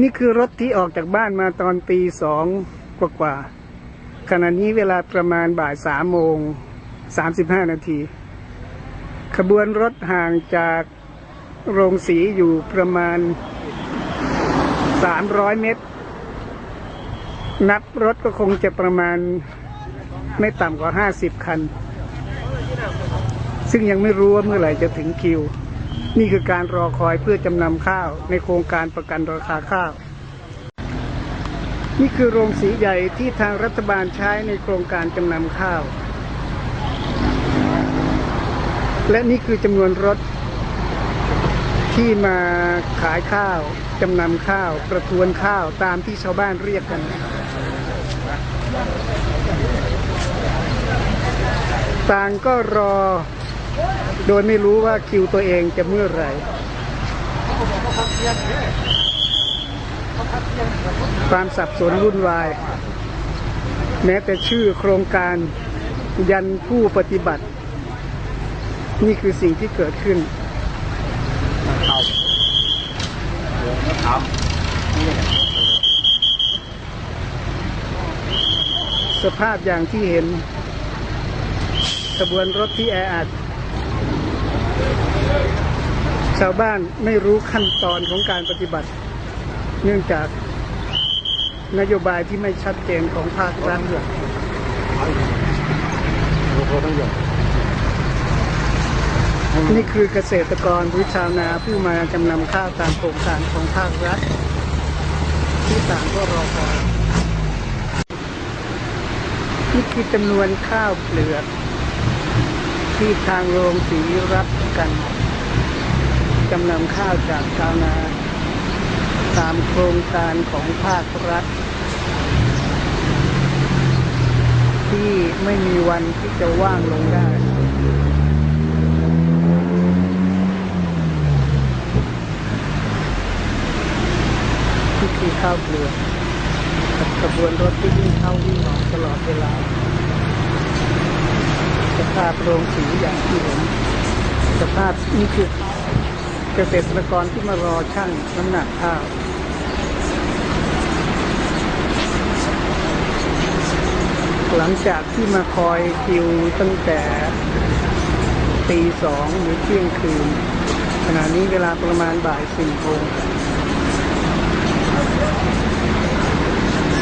นี่คือรถที่ออกจากบ้านมาตอนตีสองกว่าๆขณะนี้เวลาประมาณบ่ายสามโมงสามสิบห้านาที ขบวนรถห่างจากโรงสีอยู่ประมาณสามร้อยเมตร นับรถก็คงจะประมาณไม่ต่ำกว่าห้าสิบคัน ซึ่งยังไม่รู้ว่าเมื่อไหร่จะถึงคิว นี่คือการรอคอยเพื่อจำนำข้าวในโครงการประกันราคาข้าว นี่คือโรงสีใหญ่ที่ทางรัฐบาลใช้ในโครงการจำนำข้าว และนี่คือจำนวนรถ ที่มาขายข้าวจำนำข้าว ประทวนข้าวตามที่ชาวบ้านเรียกกันต่างก็รอ โดยไม่รู้ว่าคิวตัวเองจะเมื่อไหร่ ความสับสนวุ่นวาย แม้แต่ชื่อโครงการยันผู้ปฏิบัติ นี่คือสิ่งที่เกิดขึ้นสภาพอย่างที่เห็นขบวนรถที่แออัด ชาวบ้านไม่รู้ขั้นตอนของการปฏิบัติ เนื่องจากนโยบายที่ไม่ชัดเจนของภาครัฐนี่คือเกษตรกรหรือชาวนาผู้มาจำนำข้าวตามโครงการของภาครัฐ ที่ต่างก็รอคอยนี่คือจำนวนข้าวเปลือก ที่ทางโรงสีรับ กันจำนำข้าวจากชาวนาตามโครงการของภาครัฐ ที่ไม่มีวันที่จะว่างลงได้ที่คือข้าวเปลือกกับกระบวนรถที่วิ่งเข้าวิ่งออกตลอดเวลาสภาพโรงสีอย่างที่เห็น สภาพนี่คือเกษตรกรที่มารอช่างน้ำหนักข้าวหลังจากที่มาคอยคิวตั้งแต่ตีสองหรือเที่ยงคืน ขณะนี้เวลาประมาณบ่ายสี่โมง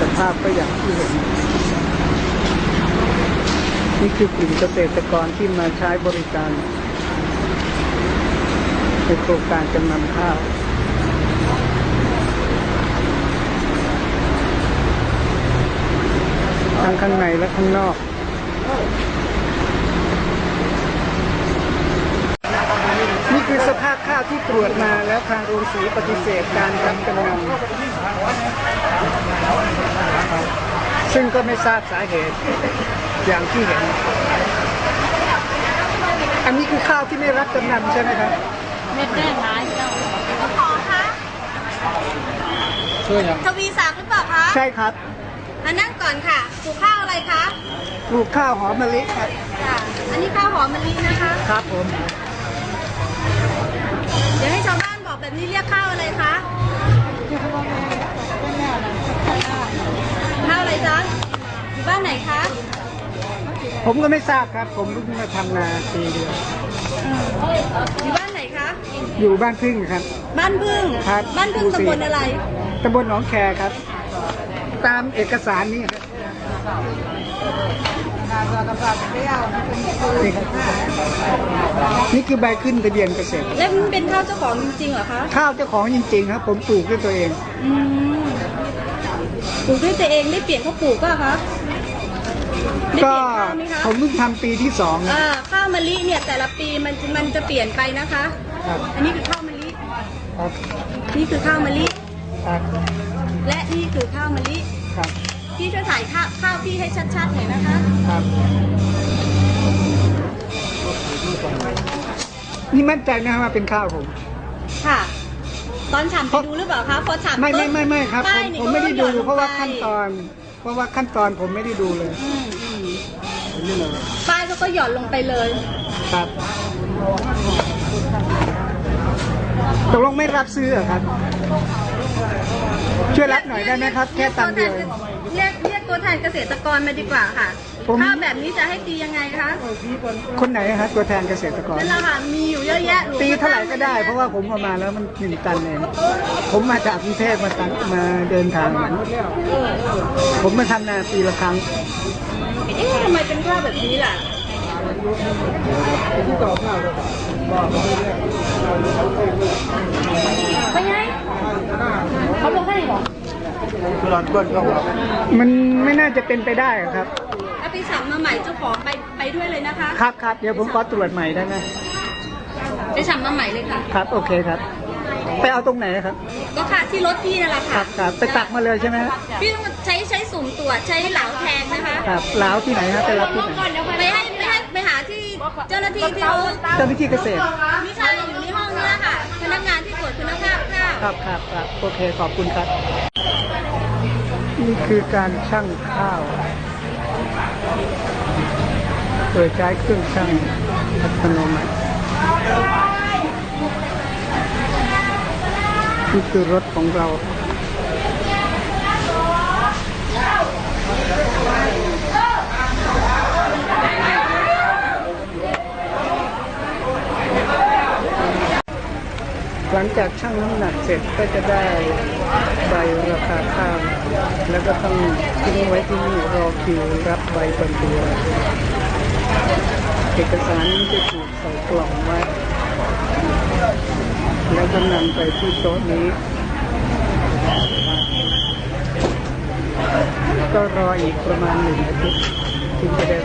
สภาพก็อย่างที่เห็น นี่คือกลุ่มเกษตรกรที่มาใช้บริการ ในโครงการจำนำข้าวทั้งข้างในและข้างนอกนี่คือสภาพข้าวที่ตรวจมาแล้วทางโรงสีปฏิเสธการรับจำนำซึ่งก็ไม่ทราบสาเหตุอย่างที่เห็น อันนี้คือข้าวที่ไม่รับจำนำใช่ไหมครับ เม็ดแรกร้ายเจ้าขอคะช่วยครับทวีศักดิ์หรือเปล่าคะใช่ครับมานั่งก่อนค่ะปลูกข้าวอะไรคะปลูกข้าวหอมมะลิครับค่ะอันนี้ข้าวหอมมะลินะคะ ครับผม เดี๋ยวให้ชาวบ้านบอกแบบนี้เรียกข้าวอะไรคะข้าวอะไรจ๊ะอยู่บ้านไหนคะผมก็ไม่ทราบครับ ผมเพิ่งมาทำนาปีเดียวอยู่บ้านไหนคะ อยู่บ้านพึ่งครับ บ้านพึ่งครับบ้านพึ่งตำบลอะไรตำบลหนองแคครับ ตามเอกสารนี่ครับนี่ครับนี่คือใบขึ้นทะเบียนเกษตร แล้วมันเป็นข้าวเจ้าของจริงๆเหรอคะ ข้าวเจ้าของจริงๆครับ ผมปลูกด้วยตัวเองอืมปลูกด้วยตัวเองได้เปลี่ยนเขาปลูกก็คะได้เปก็ลี่ยนข้าวไหมคะผมเพิ่งทำปีที่สองนะอ่าข้าวมะลิเนี่ยแต่ละปีมันมันจะเปลี่ยนไปนะคะ ครับอันนี้คือข้าวมะลิ ครับนี่คือข้าวมะลิ ครับและนี่คือข้าวมะลิ ครับพี่ช่วยถ่ายข้าวข้าวพี่ให้ชัดๆหน่อยนะคะ ครับนี่มั่นใจนะครับว่าเป็นข้าวผม ค่ะ ตอนฉ่ำไปดูหรือเปล่าคะพอฉ่ำไม่ไม่ปุ๊ไม่ไม่ครับผป้ายมนี่ผมไม่ได้ดูก็หย่อนลงเพราะว่าไปขั้นตอน เพราะว่าขั้นตอนผมไม่ได้ดูเลยอืมอืมป้ายเขาก็หย่อนลงไปเลย ครับตกลง ไม่รับซื้อเหรอครับ ช่วยรับหน่อยได้ไหมครับ แค่ตันเดียว เรียกเรียกตัวแทนเกษตรกรมาดีกว่าค่ะผม ข้าวแบบนี้จะให้ตียังไงคะคนไหนครับตัวแทนเกษตรกร นั่นแหละค่ะมีอยู่เยอะแยะนูตีเท่าไหร่ก็ได้ เพราะว่าผมเอามาแล้วมันหนึ่งตันเองผมมาจากกรุงเทพมาตันมาเดินทางมาผมมาทำนาปีละครั้ง เอ๊ะทำไมเป็นข้าวแบบนี้ล่ะ ไปไงเขาลงให้หรอมันไม่น่าจะเป็นไปได้อะครับเอาไปสั่งมาใหม่เจ้าของไปไปด้วยเลยนะคะครับครับเดี๋ยวผมขอตรวจใหม่ได้ไหมไปสั่งมาใหม่เลยค่ะ ครับ โอเคครับ ไปเอาตรงไหนครับ ก็ค่ะที่รถพี่นั่นแหละครัค่ะบครับไปตักมาเลยใช่ไหมฮะพี่ต้องใช้ใช้สุ่มตรวจใช้เหลาแทงนะคะ ครับลาวที่ไหนครับไปรับที่ไหน ไปให้ ไปให้ไปหาที่เจ้าหน้าที่ที่เขาเจ้าหน้าที่เกษตรไม่ใช่อยู่ในห้องนี้แหละค่ะ พนักงานที่ตรวจคุณภาพข้าวครับครับครับโอเคขอบคุณครับ นี่คือการชั่งข้าว โดยใช้เครื่องชั่งอัตโนมัตินี่คือรถของเรา ลังจากชั่งน้ำหนักเสร็จก็จะได้ใบราคาข้าวแล้วก็ต้องทิ้งไว้ที่นี่รอคิวรับใบบรรจุเอกสารนี้จะถูกใส่กล่องไว้แล้วก็นำไปที่โต๊ะนี้ ก็รออีกประมาณหนึ่งอาทิตย์ถึงจะได้